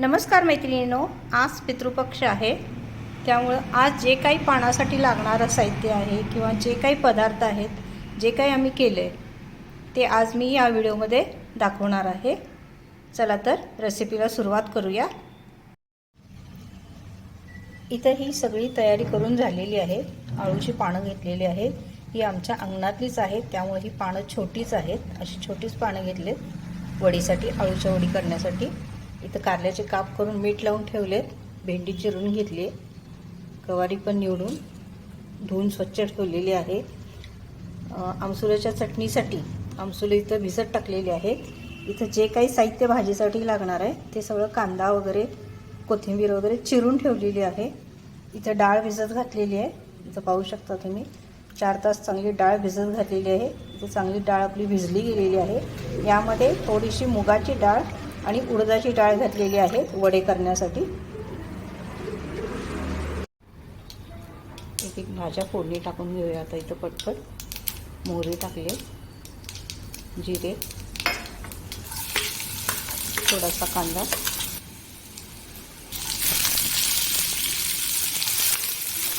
नमस्कार मैत्रिणींनो आज पितृपक्ष आहे. त्यामुळं आज जे काही पानासाठी लागणारं साहित्य आहे किंवा जे काही पदार्थ आहेत जे काही आम्ही केले आहे ते आज मी या व्हिडिओमध्ये दाखवणार आहे. चला तर रेसिपीला सुरुवात करूया. इथं ही सगळी तयारी करून झालेली आहे. आळूची पानं घेतलेली आहेत. ही आमच्या अंगणातलीच आहेत. त्यामुळे ही पानं छोटीच आहेत. अशी छोटीच पानं घेतली वडीसाठी आळूच्या वडी करण्यासाठी. इथं कारल्याचे काप करून मीठ लावून ठेवलेत. भेंडी चिरून घेतली. गवारी पण निवडून धुवून स्वच्छ ठेवलेली आहे. आमसुल्याच्या चटणीसाठी आमसुलं इथं भिजत टाकलेली आहेत. इथं जे काही साहित्य भाजीसाठी लागणार आहे ते सगळं कांदा वगैरे कोथिंबीर वगैरे चिरून ठेवलेली आहे. इथं डाळ भिजत घातलेली आहे. इथं पाहू शकता तुम्ही चार तास चांगली डाळ भिजत घातलेली आहे. इथं चांगली डाळ आपली भिजली गेलेली आहे. यामध्ये थोडीशी मुगाची डाळ आणि उडदाची डाळ घातलेली आहे वडे करण्यासाठी. एक एक भाज्या फोडणी टाकून घेऊया आता इथं पटपट. मोहरी टाकले. जिरे. थोडासा कांदा.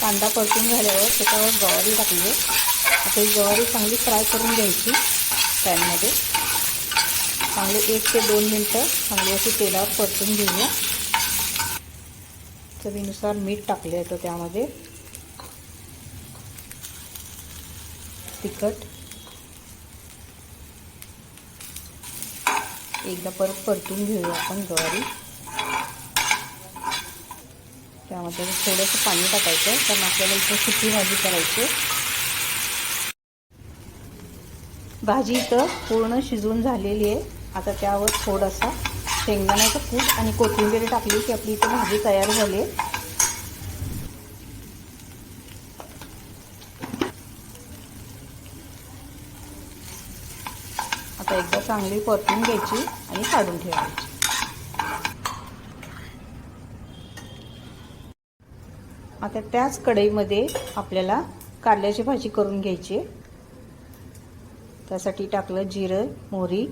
कांदा परतून झाल्यावर त्याच्यावर गवारी टाकली. आता ही गवारी चांगली फ्राय करून घ्यायची पॅनमध्ये. चांगले एक ते दोन मिनटं चांगले असे तेलावर परतून घेऊया. चवीनुसार मीठ टाकले आहे त्यामध्ये. तिखट. एकदा परत परतून घेऊया आपण गवारी त्यामध्ये थोडंसं पाणी टाकायचं कारण आपल्याला इथं सुकी भाजी करायची भाजी इथं पूर्ण शिजून झालेली आहे. आता त्यावर थोडासा शेंगदाण्याचं कूट आणि कोथिंबीर टाकली की आपली इथे भाजी तयार झाली. आहे आता एकदा चांगली परतून घ्यायची आणि काढून ठेवायची. आता त्याच कढईमध्ये आपल्याला कारल्याची भाजी करून घ्यायची. त्यासाठी टाकलं जिरं मोहरी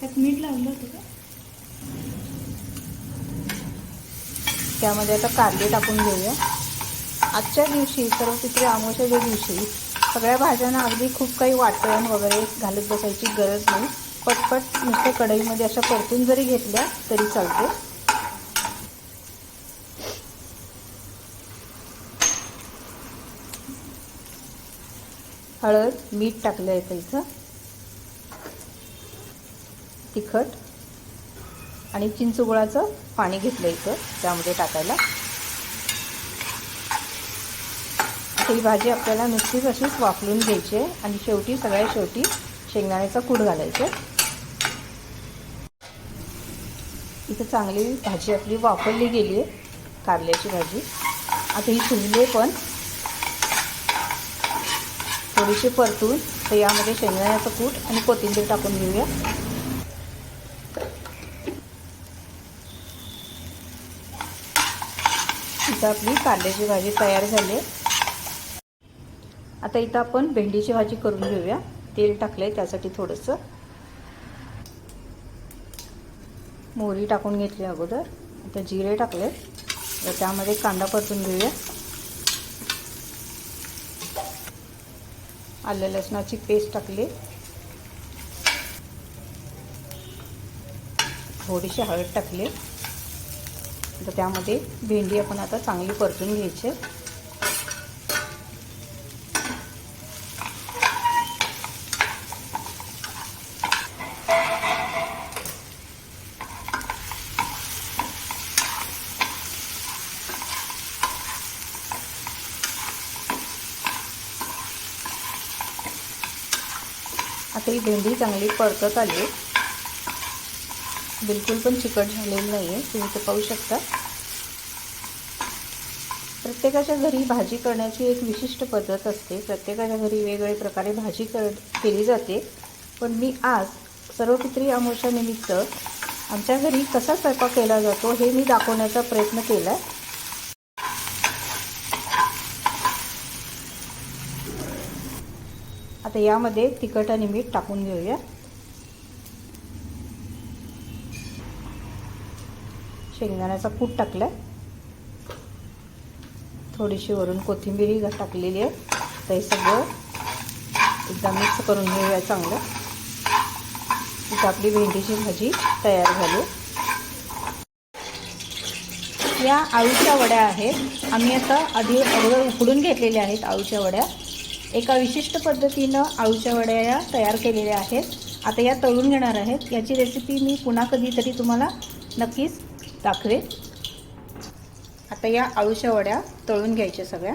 त्यात मीठ लावलं होतं का? त्यामध्ये आता कारले टाकून घेऊया. आजच्या दिवशी सर्व पित्री आमोशाच्या दिवशी सगळ्या भाज्यांना अगदी खूप काही वाटण वगैरे घालत बसायची गरज नाही. पटपट नुसतं कढईमध्ये अशा परतून जरी घेतल्या तरी चालते हळद मीठ टाकलं आहे इथं. तिखट आणि चिंचगुळाचं पाणी घेतलं इथं त्यामध्ये टाकायला. ही भाजी आपल्याला नुसतीच अशीच वाफलून घ्यायची आहे आणि शेवटी सगळ्या शेवटी शेंगदाण्याचा कूड घालायचं इथं चांगली भाजी आपली वापरली गेली आहे कारल्याची भाजी. आता ही शिजली पण. थोडीशी परतून तर यामध्ये शेंगदाण्याचं कूट आणि कोथिंबीर टाकून घेऊया. इथं आपली कांद्याची भाजी तयार झाली. आता इथं आपण भेंडीची भाजी करून घेऊया. तेल टाकलंय त्यासाठी थोडंसं. मोहरी टाकून घेतली अगोदर. आता जिरे टाकले. तर त्यामध्ये कांदा परतून घेऊया. आलं लसणाची पेस्ट टाकली. थोडीशी हळद टाकली. तर त्यामध्ये भेंडी आपण आता चांगली परतून घ्यायची. आता ही भेंडी चांगली परतत आली. बिलकुल पण चिकट झालेलं नाही आहे तुम्ही ते पाहू शकता. प्रत्येकाच्या घरी भाजी करण्याची एक विशिष्ट पद्धत असते. प्रत्येकाच्या घरी वेगवेगळ्या प्रकारे भाजी कर केली जाते. पण मी आज सर्वपित्री अमोशानिमित्त आमच्या घरी कसा स्वयंपाक केला जातो हे मी दाखवण्याचा प्रयत्न केला आहे आता आता यामध्ये तिखट आणि मीठ टाकून घेऊया. शेंगदाण्याचा कूट टाकला आहे थोडीशी वरून कोथिंबीरही टाकलेली आहे. तर हे सगळं एकदा मिक्स करून घेऊया चांगलं. इथं आपली भेंडीची भाजी तयार झाली. या आळूच्या वड्या आहेत. आम्ही आता आधी अगोदर उकडून घेतलेल्या आहेत आळूच्या वड्या. एका विशिष्ट पद्धतीनं आळूच्या वड्या या तयार केलेल्या आहेत. आता या तळून घेणार आहेत. याची रेसिपी मी पुन्हा कधीतरी तुम्हाला नक्कीच साखरे आता या आळूच्या वड्या तळून घ्यायच्या सगळ्या.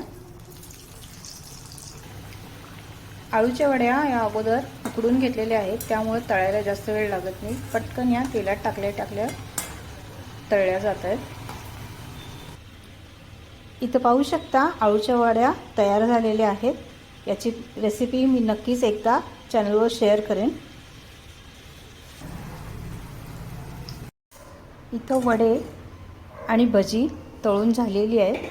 आळूच्या वड्या या अगोदर उकडून घेतलेल्या आहेत त्यामुळे तळायला जास्त वेळ लागत नाही. पटकन या तेलात टाकल्या टाकल्या तळल्या जात आहेत. इथं पाहू शकता आळूच्या वड्या तयार झालेल्या आहेत. याची रेसिपी मी नक्कीच एकदा चॅनलवर शेअर करेन. इथं वडे आणि भजी तळून झालेली आहे